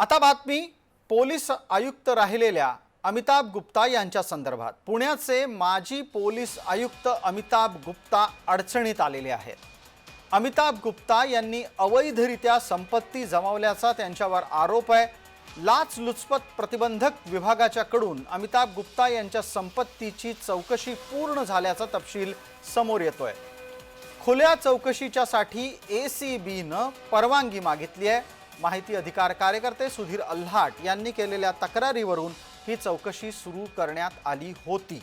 आता बातमी पोलीस आयुक्त राहिलेल्या अमिताभ गुप्ता यांच्या संदर्भात. पुण्याचे माजी पोलीस आयुक्त अमिताभ गुप्ता अडचणीत आलेले आहेत. अमिताभ गुप्ता यांनी अवैधरित्या संपत्ती जमावल्याचा त्यांच्यावर आरोप आहे. लाचलुचपत प्रतिबंधक विभागाच्याकडून अमिताभ गुप्ता यांच्या संपत्तीची चौकशी पूर्ण झाल्याचा तपशील समोर येतोय. खुल्या चौकशीच्यासाठी ए सी बीनं परवानगी मागितली आहे. माहिती अधिकार कार्यकर्ते सुधीर अल्हाट यांनी केलेल्या तक्रारीवरून ही चौकशी सुरू करण्यात आली होती.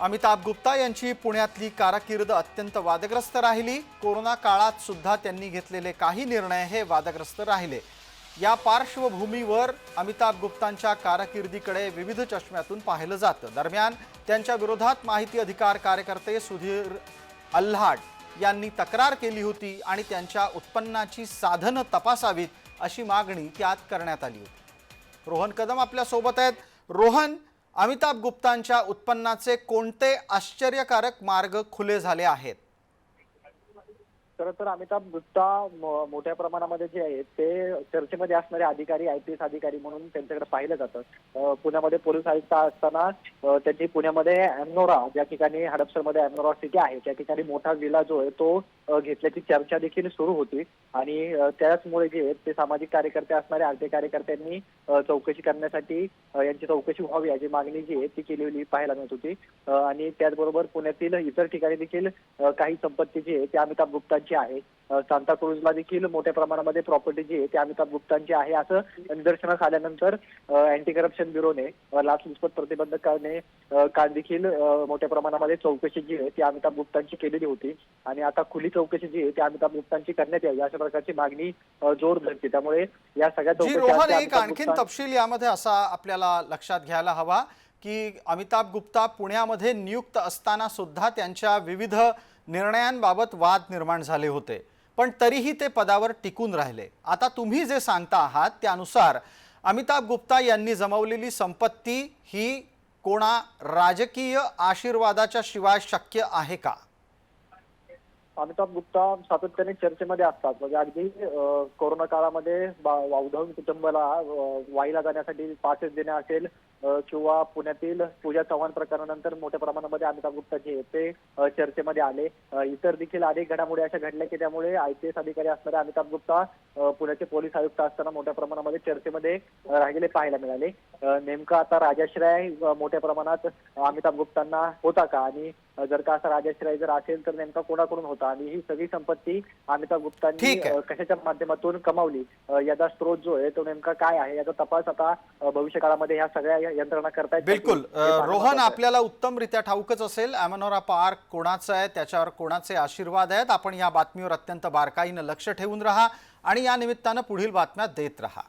अमिताभ गुप्ता यांची पुण्यातली कारकीर्द अत्यंत वादग्रस्त राहिली. कोरोना काळात सुद्धा त्यांनी घेतलेले काही निर्णय हे वादग्रस्त राहिले. या पार्श्वभूमीवर अमिताभ गुप्तांच्या कारकिर्दीकडे विविध चष्म्यातून पाहिलं जातं. दरम्यान त्यांच्या विरोधात माहिती अधिकार कार्यकर्ते सुधीर अल्हाट यांनी तक्रार केली होती आणि त्यांच्या उत्पन्नाची साधनं तपासावीत अशी मागणी त्यात करण्यात आली होती. रोहन कदम आपल्यासोबत आहेत. रोहन अमिताभ गुप्तांच्या उत्पन्नाचे कोणते आश्चर्यकारक मार्ग खुले झाले आहेत? खरं तर अमिताभ गुप्ता मोठ्या प्रमाणामध्ये जे आहेत ते चर्चेमध्ये असणारे अधिकारी आय पी एस अधिकारी म्हणून त्यांच्याकडे पाहिलं जातं. पुण्यामध्ये पोलीस आयुक्त असताना त्यांची त्यांनी पुण्यामध्ये अॅमनोरा ज्या ठिकाणी हडपसरमध्ये अॅमनोरा सिटी आहे त्या ठिकाणी मोठा विला जो आहे तो घेतल्याची चर्चा देखील सुरू होती. आणि त्याचमुळे जे आहेत ते सामाजिक कार्यकर्ते असणारे आरटी कार्यकर्त्यांनी चौकशी करण्यासाठी यांची चौकशी व्हावी याची मागणी जी आहे ती केलेली पाहायला मिळत होती. आणि त्याचबरोबर पुण्यातील इतर ठिकाणी देखील काही संपत्ती जी आहे ती अमिताभ गुप्तांची आहे. सांताक्रुजला देखील मोठ्या प्रमाणामध्ये प्रॉपर्टी जी आहे ती अमिताभ गुप्तांची आहे. असं निदर्शनास आल्यानंतर अँटी करप्शन ब्युरोने लाचलुचपत प्रतिबंधकाने अं, काल देखील मोठ्या प्रमाणामध्ये चौकशी जी आहे ती अमिताभ गुप्तांची केलेली होती. आणि आता खुली चौकशी जी आहे ती अमिताभ गुप्तांची करण्यात यावी अशा प्रकारची मागणी जोर धरते त्यामुळे या सगळ्या चौकशी एक आणखीन तपशील यामध्ये असा आपल्याला लक्षात घ्यायला हवा की अमिताभ गुप्ता पुण्यामध्ये नियुक्त असताना सुद्धा त्यांच्या विविध निर्णयांबाबत वाद निर्माण झाले होते. पण तरीही ते पदावर टिकून राहिले. आता तुम्ही जे सांगता आहात त्यानुसार अमिताभ गुप्ता यांनी जमवलेली संपत्ती ही कोणा राजकीय आशीर्वादाच्या शिवाय शक्य आहे का? अमिताभ गुप्ता सातत्याने चर्चेमध्ये असतात. म्हणजे अगदी अं, कोरोना काळामध्ये बा- कुटुंबाला वाईला जाण्यासाठी पासेस देणे असेल किंवा पुण्यातील पूजा चव्हाण प्रकरणानंतर मोठ्या प्रमाणामध्ये अमिताभ गुप्ता जे ते चर्चेमध्ये आले. इतर देखील अनेक घडामोडी अशा घडल्या की त्यामुळे आय पी एस अधिकारी असणारे अमिताभ गुप्ता पुण्याचे पोलीस आयुक्त असताना मोठ्या प्रमाणामध्ये चर्चेमध्ये राहिलेले पाहायला मिळाले. नेमका आता राजाश्रय मोठ्या प्रमाणात अमिताभ गुप्तांना होता का? आणि जर का असा राजाश्रय जर असेल तर नेमका कोणाकडून होता? आणि ही सगळी संपत्ती अमिताभ गुप्तांनी कशाच्या माध्यमातून कमावली? याचा स्रोत जो आहे तो नेमका काय आहे? याचा तपास आता भविष्य काळामध्ये ह्या सगळ्या यंत्रणा करतायत बिलकुल. रोहन. आपल्याला उत्तमरित्या ठाऊकच असेल. अॅमनोरा पार्क कोणाचं आहे? त्याच्यावर कोणाचे आशीर्वाद आहेत? आपण या बातमीवर अत्यंत बारकाईनं लक्ष ठेवून राहा आणि या निमित्तानं पुढील बातम्या देत राहा.